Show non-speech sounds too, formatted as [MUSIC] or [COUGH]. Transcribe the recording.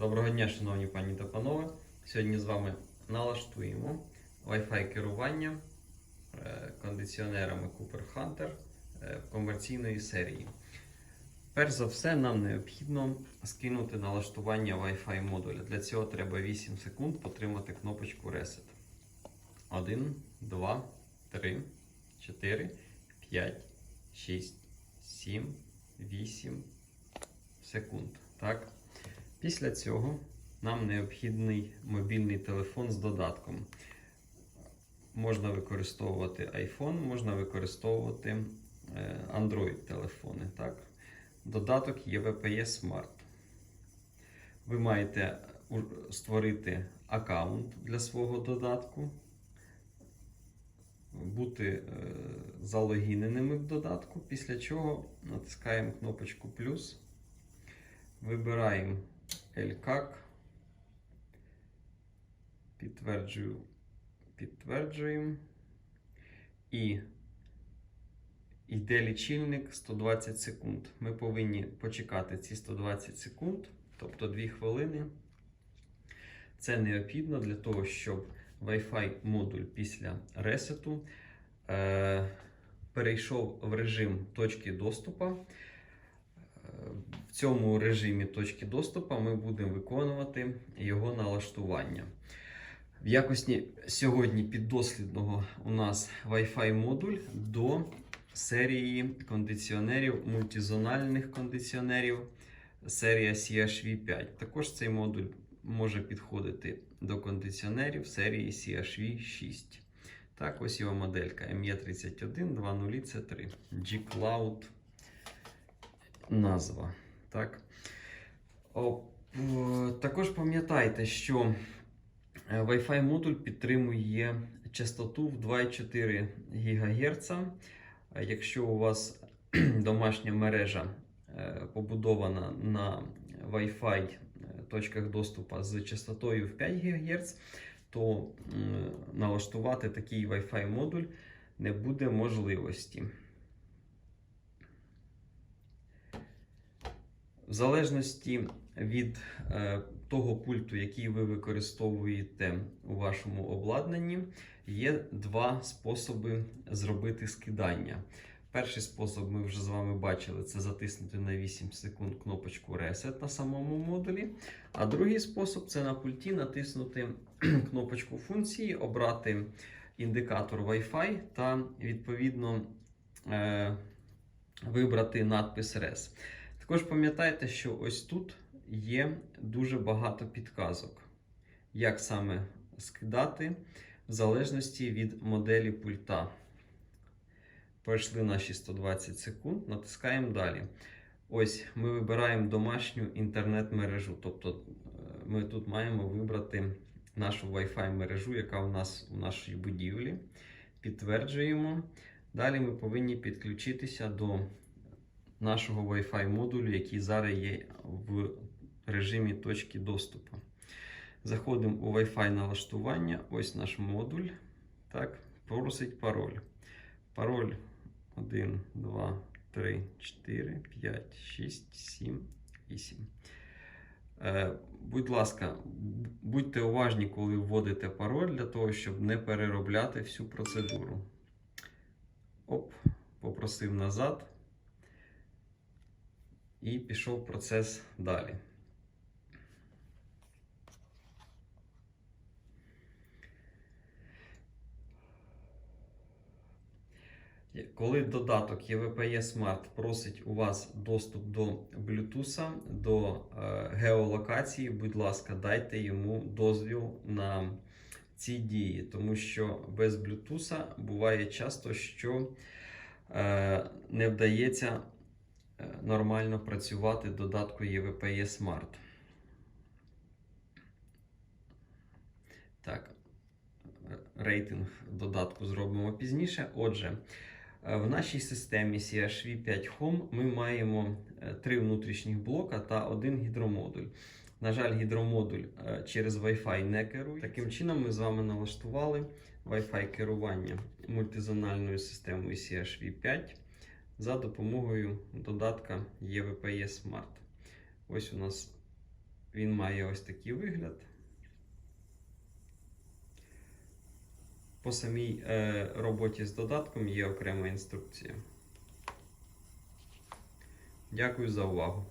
Доброго дня, шановні пані та панове. Сьогодні з вами налаштуємо Wi-Fi керування е, кондиціонерами Cooper Hunter е, комерційної серії. Перш за все, нам необхідно скинути налаштування Wi-Fi модуля. Для цього треба 8 секунд потримати кнопочку Reset. 1, 2, 3, 4, 5, 6, 7, 8 секунд. Так? Після цього нам необхідний мобільний телефон з додатком. Можна використовувати iPhone, можна використовувати е, Android телефони. Так? Додаток є VPS Smart. Ви маєте створити аккаунт для свого додатку, бути е, залогіненими в додатку, після чого натискаємо кнопочку плюс. Вибираємо LCAC. Підтверджую, підтверджуємо. І йде лічильник 120 секунд. Ми повинні почекати ці 120 секунд, тобто 2 хвилини. Це необхідно для того, щоб Wi-Fi модуль після ресету е, перейшов в режим точки доступу. Цьому режимі точки доступу ми будемо виконувати його налаштування. В якості сьогодні піддослідного у нас Wi-Fi модуль до серії кондиціонерів, мультизональних кондиціонерів серія CHV5. Також цей модуль може підходити до кондиціонерів серії CHV6. Так, ось його моделька ME31 20C3 G-Cloud назва. Так. О, також пам'ятайте, що е, Wi-Fi модуль підтримує частоту в 2,4 ГГц. Якщо у вас [CLEARS THROAT] домашня мережа е, побудована на Wi-Fi е, точках доступу з частотою в 5 ГГц, то налаштувати такий Wi-Fi модуль не буде можливості. В залежності від е, того пульту, який ви використовуєте у вашому обладнанні, є два способи зробити скидання. Перший спосіб ми вже з вами бачили, це затиснути на 8 секунд кнопочку Reset на самому модулі. А другий спосіб це на пульті натиснути [CLEARS THROAT] кнопочку функції, обрати індикатор Wi-Fi та відповідно е, вибрати надпис RES. Також пам'ятайте, що ось тут є дуже багато підказок, як саме скидати в залежності від моделі пульта. Пройшли наші 120 секунд, натискаємо далі. Ось ми вибираємо домашню інтернет-мережу. Тобто е, ми тут маємо вибрати нашу Wi-Fi мережу, яка у нас у нашій будівлі. Підтверджуємо. Далі ми повинні підключитися до нашого Wi-Fi модулю, який зараз є в режимі точки доступу. Заходимо у Wi-Fi налаштування. Ось наш модуль. Так, просить пароль. Пароль 1, 2, 3, 4, 5, 6, 7, 8. Е, будь ласка, будьте уважні, коли вводите пароль, для того, щоб не переробляти всю процедуру. Оп, попросив назад. І пішов процес далі. Коли додаток EVPE Smart просить у вас доступ до Bluetooth, до е, геолокації, будь ласка, дайте йому дозвіл на ці дії, тому що без Bluetooth буває часто, що е, не вдається нормально працювати додатку EVPE Smart. Так, е, рейтинг додатку зробимо пізніше. Отже, е, в нашій системі CHV5 Home ми маємо е, три внутрішніх блока та один гідромодуль. На жаль, гідромодуль через Wi-Fi не керує. Таким чином, ми з вами налаштували Wi-Fi керування мультизональною системою CHV5 за допомогою додатка EVPE Smart. Ось у нас Він має ось такий вигляд. По самій е, роботі з додатком є окрема інструкція. Дякую за увагу.